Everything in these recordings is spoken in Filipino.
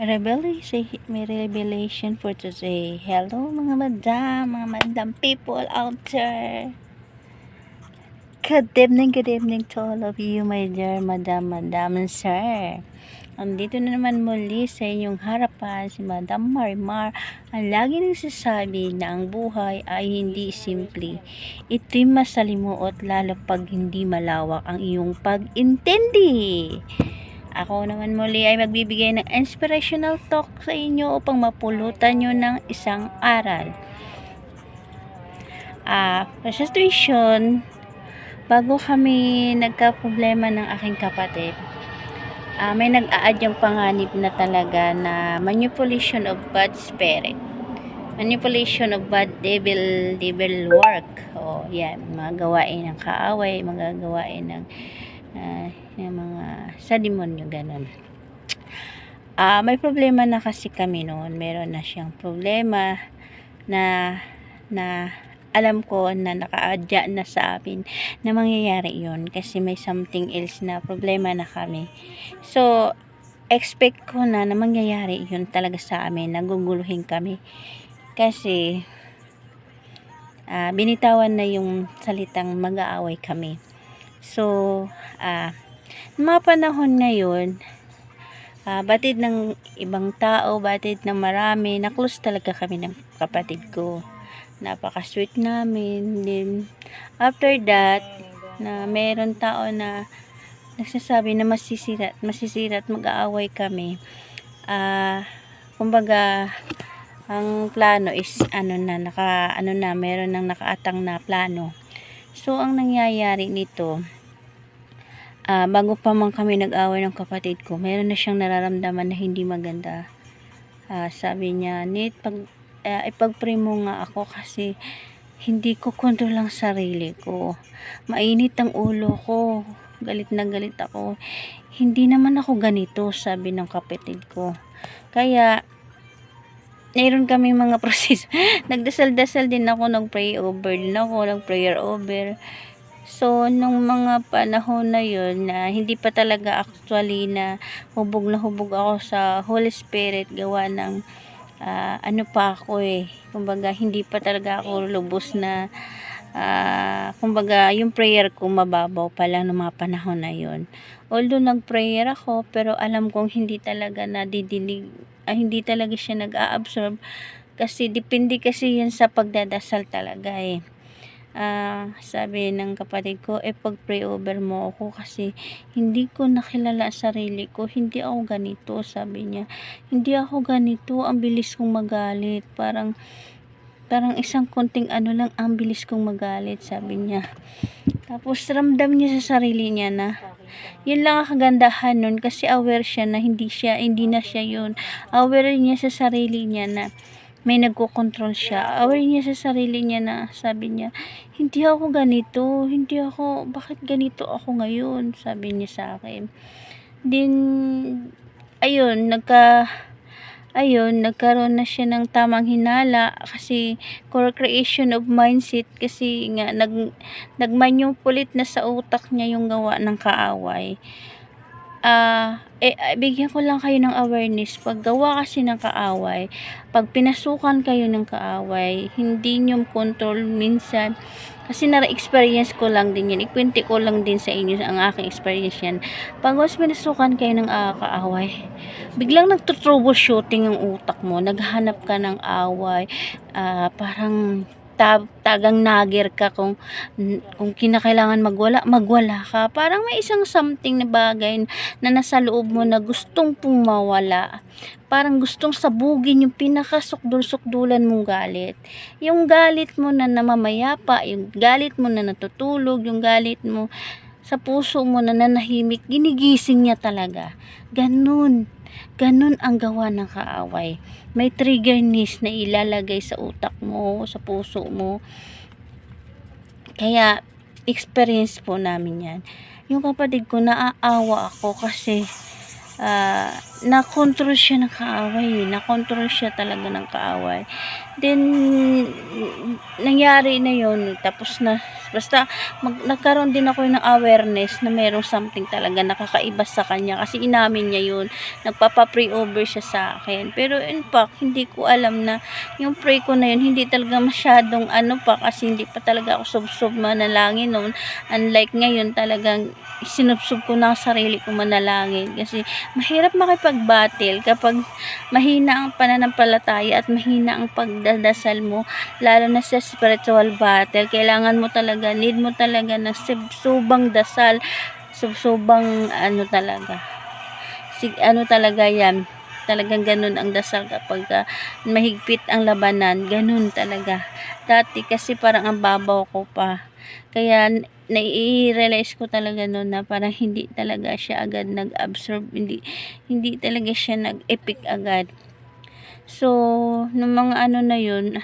Revelation, may revelation for today. Hello mga madam, mga madam people out there. Good evening, good evening to all of you, my dear madam, madam, and sir. Andito na naman muli sa inyong harapan si Madam Marimar ang lagi nagsasabi na ang buhay ay hindi simple. Ito'y masalimuot lalo pag hindi malawak ang iyong pag-intindi. Ako naman muli ay magbibigay ng inspirational talk sa inyo upang mapulutan nyo ng isang aral. Ah, uh, sa situation, bago kami nagka-problema ng aking kapatid, ah, may nag-aad yung panganib na talaga na manipulation of bad spirit. Manipulation of bad devil, devil work. O, yan, mga gawain ng kaaway, mga ng ah, yung mga sa demonyo, ganun. Ah, may problema na kasi kami noon. Meron na siyang problema na na alam ko na nakaadya na sa amin na mangyayari yun kasi may something else na problema na kami. So, expect ko na na mangyayari yun talaga sa amin. Naguguluhin kami. Kasi, ah, binitawan na yung salitang mag-aaway kami. So, ah, mga panahon ngayon, ah, batid ng ibang tao, batid ng marami, na-close talaga kami ng kapatid ko. Napaka-sweet namin. Then, after that, na meron tao na nagsasabi na masisira, masisira at mag-aaway kami. Ah, kumbaga, ang plano is ano na, naka, ano na, meron nang nakaatang na plano. So, ang nangyayari nito, ah, bago pa man kami nag-away ng kapatid ko, meron na siyang nararamdaman na hindi maganda. Ah, sabi niya, Nit, pag, uh, ipag-pray mo nga ako kasi hindi ko kontrol ang sarili ko. Mainit ang ulo ko. Galit na galit ako. Hindi naman ako ganito, sabi ng kapatid ko. Kaya, mayroon kami mga proseso. Nagdasal-dasal din ako, nag-pray over din ako, nag-prayer over. So, nung mga panahon na yun, na hindi pa talaga actually na hubog na hubog ako sa Holy Spirit, gawa ng uh, ano pa ako eh. Kumbaga, hindi pa talaga ako lubos na uh, kumbaga, yung prayer ko mababaw pa lang ng mga panahon na yun. Although nag-prayer ako, pero alam kong hindi talaga nadidinig, ah, hindi talaga siya nag-a-absorb kasi depende kasi yan sa pagdadasal talaga eh uh, sabi ng kapatid ko, eh pag pray over mo ako kasi hindi ko nakilala sarili ko, hindi ako ganito, sabi niya. Hindi ako ganito, ang bilis kong magalit, parang parang isang konting ano lang, ang bilis kong magalit, sabi niya. Tapos ramdam niya sa sarili niya na yun lang ang kagandahan nun kasi aware siya na hindi siya, hindi na siya yun. Aware niya sa sarili niya na may nagko-control siya. Aware niya sa sarili niya na sabi niya, hindi ako ganito, hindi ako, bakit ganito ako ngayon? Sabi niya sa akin. Then, ayun, nagka, ayun, nagkaroon na siya ng tamang hinala kasi core creation of mindset kasi nga nag nagmanipulate na sa utak niya yung gawa ng kaaway ah, eh, ah, bigyan ko lang kayo ng awareness. Pag gawa kasi ng kaaway, pag pinasukan kayo ng kaaway, hindi nyo control minsan. Kasi na-experience ko lang din yan. Ikwente ko lang din sa inyo ang aking experience yan. Pag mas pinasukan kayo ng uh, kaaway, biglang nagtutroubleshooting ang utak mo. Naghanap ka ng away. Uh, parang tagang nagir ka kung kung kinakailangan magwala, magwala ka. Parang may isang something na bagay na nasa loob mo na gustong pumawala. Parang gustong sabugin yung pinakasukdul-sukdulan mong galit. Yung galit mo na namamayapa, yung galit mo na natutulog, yung galit mo sa puso mo na nanahimik, ginigising niya talaga. Ganun Ganon ang gawa ng kaaway. May triggerness na ilalagay sa utak mo, sa puso mo. Kaya, experience po namin yan. Yung kapatid ko, naaawa ako kasi uh, na-control siya ng kaaway. Na-control siya talaga ng kaaway. Then, nangyari na yon Tapos na Basta mag, nagkaroon din ako ng awareness na merong something talaga nakakaiba sa kanya kasi inamin niya yun. Nagpapa-pray-over siya sa akin. Pero in fact, hindi ko alam na yung pray ko na yun, hindi talaga masyadong ano pa kasi hindi pa talaga ako sub-sub manalangin noon. Unlike ngayon talagang sinubsub ko na sarili ko manalangin kasi mahirap makipag-battle kapag mahina ang pananampalataya at mahina ang pagdadasal mo lalo na sa spiritual battle kailangan mo talaga need mo talaga ng sub- subang dasal sub- subang ano talaga. Sig ano talaga yan talagang ganun ang dasal kapag ah, mahigpit ang labanan ganun talaga. Dati kasi parang ang babaw ko pa. Kaya nai-realize ko talaga noon na parang hindi talaga siya agad nag-absorb hindi hindi talaga siya nag-epic agad. So nung mga ano na yun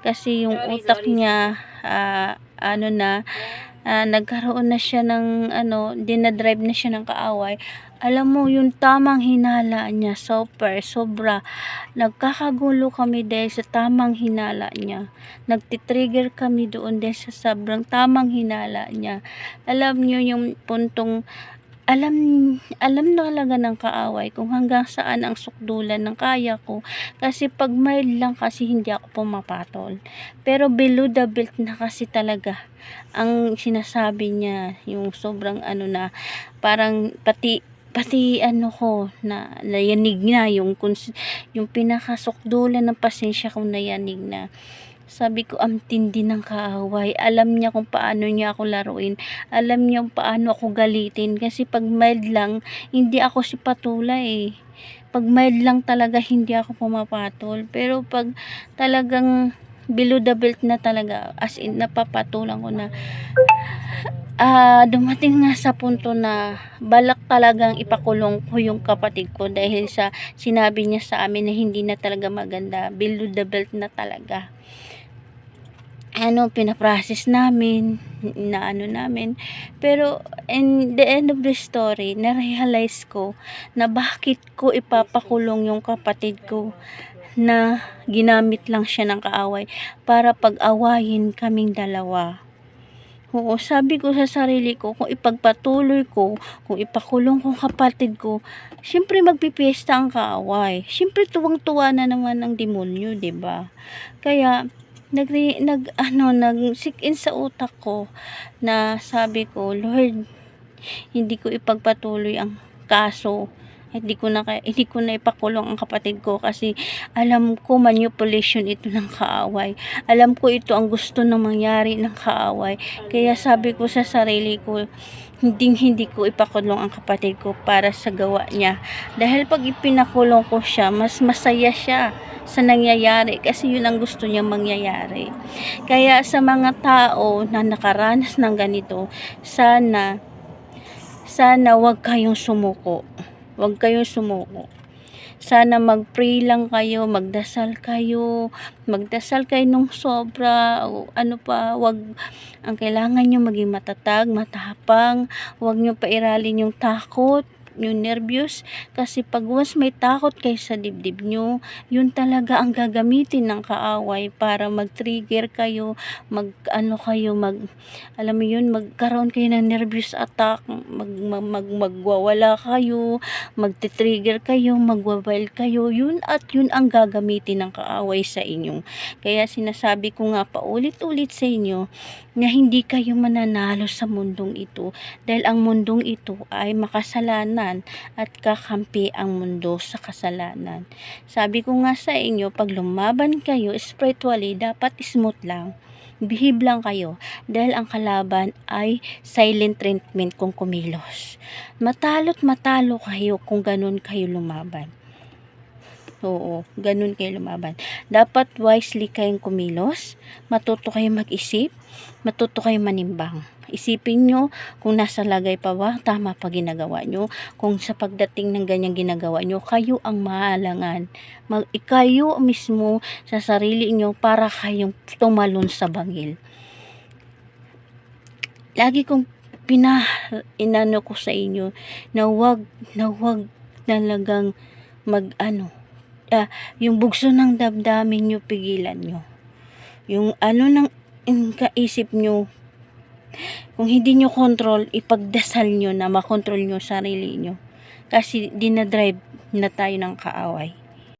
kasi yung utak niya ah, ano na ah, nagkaroon na siya ng ano dinadrive na siya ng kaaway. Alam mo yung tamang hinala niya super sobra. Nagkakagulo kami dahil sa tamang hinala niya. Nagtitrigger kami doon dahil sa sobrang tamang hinala niya. Alam niyo yung puntong alam alam na talaga ng kaaway kung hanggang saan ang sukdulan ng kaya ko. Kasi pag mild lang kasi hindi ako pumapatol. Pero below the belt na kasi talaga ang sinasabi niya yung sobrang ano na parang pati pati ano ko na nayanig na yung yung pinakasukdulan ng pasensya ko nayanig na sabi ko ang tindi ng kaaway. Alam niya kung paano niya ako laruin. Alam niya kung paano ako galitin. Kasi pag mild lang hindi ako si patula eh. Pag mild lang talaga hindi ako pumapatol. Pero pag talagang below the belt na talaga as in napapatulan ko na ah dumating nga sa punto na balak talagang ipakulong ko yung kapatid ko dahil sa sinabi niya sa amin na hindi na talaga maganda. Below the belt na talaga ano pinaprocess namin na ano namin pero in the end of the story na-realize ko na bakit ko ipapakulong yung kapatid ko na ginamit lang siya ng kaaway para pag-awayin kaming dalawa. Oo, sabi ko sa sarili ko, kung ipagpatuloy ko, kung ipakulong ko kapatid ko, syempre magpipiesta ang kaaway. Syempre tuwang-tuwa na naman ang demonyo, ba? Kaya nag nag ano nag sick in sa utak ko na sabi ko, Lord, hindi ko ipagpatuloy ang kaso hindi ko na kaya- hindi ko na ipakulong ang kapatid ko kasi alam ko manipulation ito ng kaaway. Alam ko ito ang gusto ng mangyari ng kaaway. Kaya sabi ko sa sarili ko, hindi hindi ko ipakulong ang kapatid ko para sa gawa niya. Dahil pag ipinakulong ko siya, mas masaya siya sa nangyayari kasi yun ang gusto niya mangyayari. Kaya sa mga tao na nakaranas ng ganito, sana sana wag kayong sumuko. Huwag kayong sumuko. Sana mag-pray lang kayo, magdasal kayo, magdasal kayo nung sobra, o ano pa, wag, ang kailangan nyo maging matatag, matapang, wag nyo pairalin yung takot, yung nervyos, kasi pag once may takot kayo sa dibdib nyo, yun talaga ang gagamitin ng kaaway para mag-trigger kayo, mag, ano kayo, mag, alam mo yun, magkaroon kayo ng nervous attack, mag, mag, mag magwawala kayo, magti-trigger kayo, magwawail kayo, yun at yun ang gagamitin ng kaaway sa inyo. Kaya sinasabi ko nga paulit-ulit sa inyo na hindi kayo mananalo sa mundong ito. Dahil ang mundong ito ay makasalanan at kakampi ang mundo sa kasalanan. Sabi ko nga sa inyo, pag lumaban kayo spiritually, dapat smooth lang behave lang kayo dahil ang kalaban ay silent treatment kung kumilos. Matalo't matalo kayo kung ganun kayo lumaban. Oo, ganun kayo lumaban. Dapat wisely kayong kumilos, matuto kayong mag-isip, matuto kayong manimbang. Isipin nyo kung nasa lagay pa ba, tama pa ginagawa nyo. Kung sa pagdating ng ganyang ginagawa nyo, kayo ang mahalangan. Mag, kayo mismo sa sarili nyo para kayong tumalon sa bangil. Lagi kong pina inano ko sa inyo na wag na wag talagang mag ano ah, yung bugso ng damdamin nyo pigilan nyo yung ano ng kaisip nyo Kung hindi nyo control, ipagdasal nyo na makontrol nyo sarili nyo. Kasi dinadrive na tayo ng kaaway.